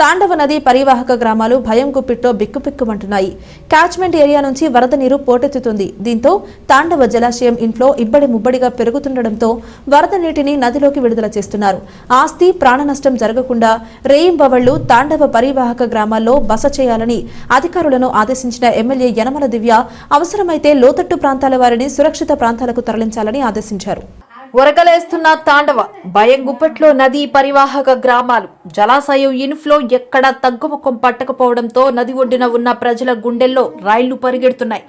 తాండవ నది పరివాహక గ్రామాలు భయం గుప్పిట్లో బిక్కుబిక్కుమంటున్నాయి. క్యాచ్మెంట్ ఏరియా నుంచి వరద నీరు పోటెత్తుతుంది. దీంతో తాండవ జలాశయం ఇంట్లో ఇబ్బడి ముబ్బడిగా పెరుగుతుండటంతో వరద నీటిని నదిలోకి విడుదల చేస్తున్నారు. ఆస్తి ప్రాణ నష్టం జరగకుండా రేయింబవళ్ళు తాండవ పరివాహక గ్రామాల్లో బస చేయాలని అధికారులను ఆదేశించిన ఎమ్మెల్యే యనమల దివ్య అవసరమైతే లోతట్టు ప్రాంతాల వారిని సురక్షిత ప్రాంతాలకు తరలించాలని ఆదేశించారు. ఉరకలేస్తున్న తాండవ భయం గుప్పట్లో నదీ పరివాహక గ్రామాలు. జలాశయం ఇన్ఫ్లో ఎక్కడా తగ్గుముఖం పట్టకపోవడంతో నది ఒడ్డున ఉన్న ప్రజల గుండెల్లో రైళ్ళు పరిగెడుతున్నాయి.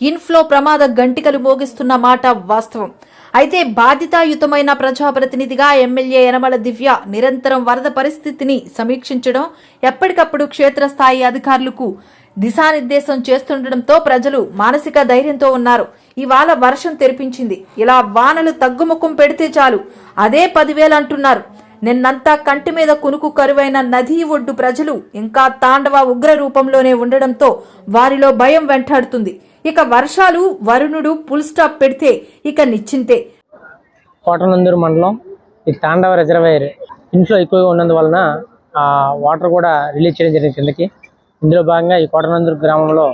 ఇన్ఫ్లో ప్రమాద గంటికలు మోగిస్తున్న మాట వాస్తవం. అయితే బాధితాయుతమైన ప్రజాప్రతినిధిగా ఎమ్మెల్యే యనమల దివ్య నిరంతరం వరద పరిస్థితిని సమీక్షించడం ఎప్పటికప్పుడు క్షేత్రస్థాయి అధికారులకు దిశానిర్దేశం చేస్తుండటంతో ప్రజలు మానసిక ధైర్యంతో ఉన్నారు. ఇవాళ వర్షం తెరిపించింది. ఇలా వానలు తగ్గుముఖం పెడితే చాలు. అదే పదివేలు అంటున్నారు. నిన్నంతా కంటి మీద కునుకు కరువైన నదీ ఒడ్డు ప్రజలు ఇంకా తాండవ ఉగ్ర రూపంలోనే ఉండడంతో వారిలో భయం వెంటాడుతుంది. ఇక వర్షాలు వరుణుడు ఫుల్ స్టాప్ పెడితే ఇక నిశ్చింతే. కోటనందూరు మండలం ఈ తాండవ రిజర్వైర్ ఇన్ఫ్లో ఎక్కువగా ఉన్నందువలన ఆ వాటర్ కూడా రిలీజ్ చేయడం జరిగింది కిందకి. ఇందులో భాగంగా ఈ కోటనందూరు గ్రామంలో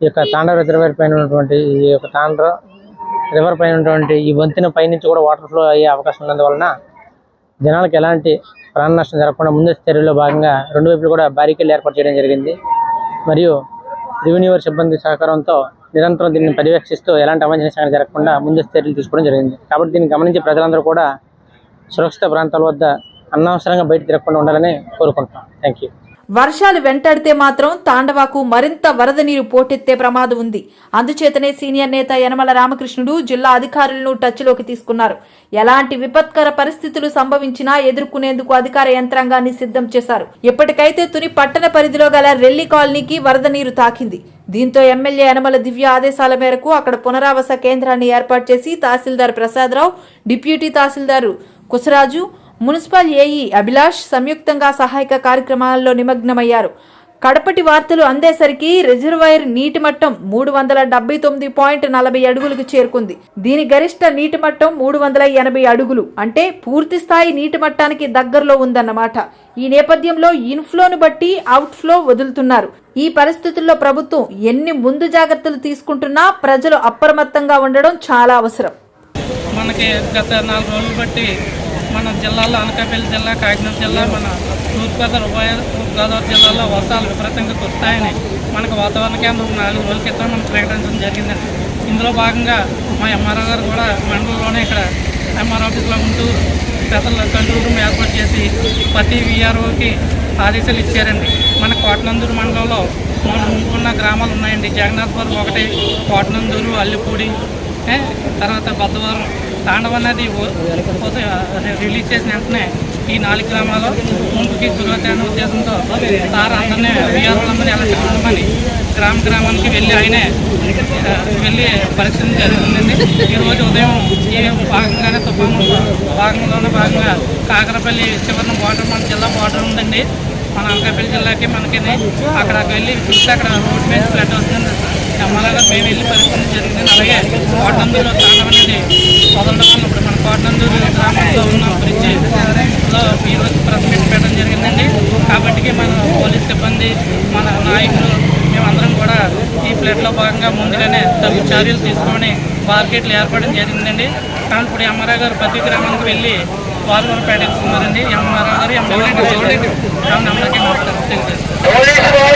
ఈ యొక్క తాండవ రిజర్వాయర్ పైన ఉన్నటువంటి ఈ యొక్క తాండవ రివర్ పైన ఉన్నటువంటి ఈ వంతెన పైనుంచి కూడా వాటర్ ఫ్లో అయ్యే అవకాశం ఉన్నందువలన జనాలకు ఎలాంటి ప్రాణ నష్టం జరగకుండా ముందస్తు చర్యల్లో భాగంగా రెండు వైపులు కూడా బారికేలు ఏర్పాటు చేయడం జరిగింది. మరియు రెవెన్యూ సిబ్బంది సహకారంతో నిరంతరం దీన్ని పర్యవేక్షిస్తూ ఎలాంటి అవాంఛనీయ సంఘటన జరగకుండా ముందస్తు చర్యలు తీసుకోవడం జరిగింది. కాబట్టి దీన్ని గమనించి ప్రజలందరూ కూడా సురక్షిత ప్రాంతాల వద్ద అనవసరంగా బయట తిరగకుండా ఉండాలని కోరుకుంటున్నాం. థ్యాంక్ యూ వర్షాలు వెంటాడితే మాత్రం తాండవాకు మరింత వరద నీరు పోటెత్తే ప్రమాదం ఉంది. అందుచేతనే సీనియర్ నేత యనమల రామకృష్ణుడు జిల్లా అధికారులను టచ్లోకి తీసుకున్నారు. ఎలాంటి విపత్కర పరిస్థితులు సంభవించినా ఎదుర్కొనేందుకు అధికార యంత్రాంగాన్ని సిద్ధం చేశారు. ఇప్పటికైతే తుని పట్టణ పరిధిలో గల రెల్లి కాలనీకి వరద నీరు తాకింది. దీంతో ఎమ్మెల్యే యనమల దివ్య ఆదేశాల మేరకు అక్కడ పునరావాస కేంద్రాన్ని ఏర్పాటు చేసి tahsildar Prasadarao deputy tahsildar Kusaraju municipal AE Abhilash సంయుక్తంగా సహాయక కార్యక్రమాల్లో నిమగ్నమయ్యారు. కడపటి వార్తలు అందేసరికి రిజర్వాయర్ నీటి మట్టం మూడు వందల డెబ్బై తొమ్మిది పాయింట్ నలభై అడుగులకు చేరుకుంది. దీని గరిష్ట నీటి మట్టం మూడు వందల ఎనభై అడుగులు అంటే పూర్తి స్థాయి నీటి మట్టానికి దగ్గరలో ఉందన్నమాట. ఈ నేపథ్యంలో ఇన్ఫ్లోను బట్టి అవుట్ఫ్లో వదులుతున్నారు. ఈ పరిస్థితుల్లో ప్రభుత్వం ఎన్ని ముందు జాగ్రత్తలు తీసుకుంటున్నా ప్రజలు అప్రమత్తంగా ఉండడం చాలా అవసరం. మనకి గత నాలుగు రోజులు బట్టి మన జిల్లాలో అనకాపల్లి జిల్లా కాకినాడ జిల్లా మన తూర్పుగోదావరి ఉభయ జిల్లాలో వర్షాలు విపరీతంగా కురుస్తాయని మనకు వాతావరణ కేంద్రం నాలుగు రోజుల క్రితం మనం ప్రకటించడం జరిగిందండి ఇందులో భాగంగా మా ఎంఆర్ఓ గారు కూడా మండలంలోనే ఇక్కడ ఎంఆర్ ఆఫీస్లో ఉంటూ స్పెషల్ కంట్రోల్ రూమ్ ఏర్పాటు చేసి ప్రతి విఆర్ఓకి ఆదేశాలు ఇచ్చారండి. మన కోటనందూరు మండలంలో మనం ఉన్న గ్రామాలు ఉన్నాయండి. జగన్నాథ్పూర్ ఒకటి కోటనందూరు అల్లిపూడి తర్వాత బద్దవరం తాండవ నది ఉదయం అదే రిలీజ్ చేసిన వెంటనే ఈ నాలుగు గ్రామాల్లో ముందుకి గురవుతాయి అనే ఉద్దేశంతో సార్ అందరినీ విఆర్ఓలందరినీ ఎలా చెప్పమని గ్రామ గ్రామానికి వెళ్ళి ఆయనే వెళ్ళి పరిశీలన జరుగుతుందండి. ఈరోజు ఉదయం ఈ భాగంగానే తుఫాను భాగంలోనే భాగంగా కాకరపల్లి చివరిన బార్డర్ మన జిల్లా బార్డర్ ఉందండి. మన అనకాపల్లి జిల్లాకి మనకి అక్కడికి వెళ్ళి చూస్తే అక్కడ రోడ్ మీద ఫ్లడ్ వస్తుంది ఎమ్మెల్యేగా మేము వెళ్ళి పరిస్థితి జరిగింది. అలాగే కోటందులో తాండవ అనేది వదలడం ఇప్పుడు మన కోటనందూరు గ్రామంలో ఉన్న బ్రిడ్జి లో ఈరోజు ప్రెస్ మీట్ పెట్టడం జరిగిందండి కాబట్టి మన పోలీస్ సిబ్బంది మన నాయకులు మేమందరం కూడా ఈ ఫ్లడ్లో భాగంగా ముందుగానే తగు చర్యలు తీసుకొని మార్కెట్లు ఏర్పడడం జరిగిందండి కానీ ఇప్పుడు ఎంఆర్ఆ గారు ప్రతి గ్రామానికి వెళ్ళి వారు కూడా ప్రకటిస్తున్నారండి ఎంఆర్ఆ గారు ఎమ్మెల్యే అందరికీ నమస్కారం తెలియజేస్తారు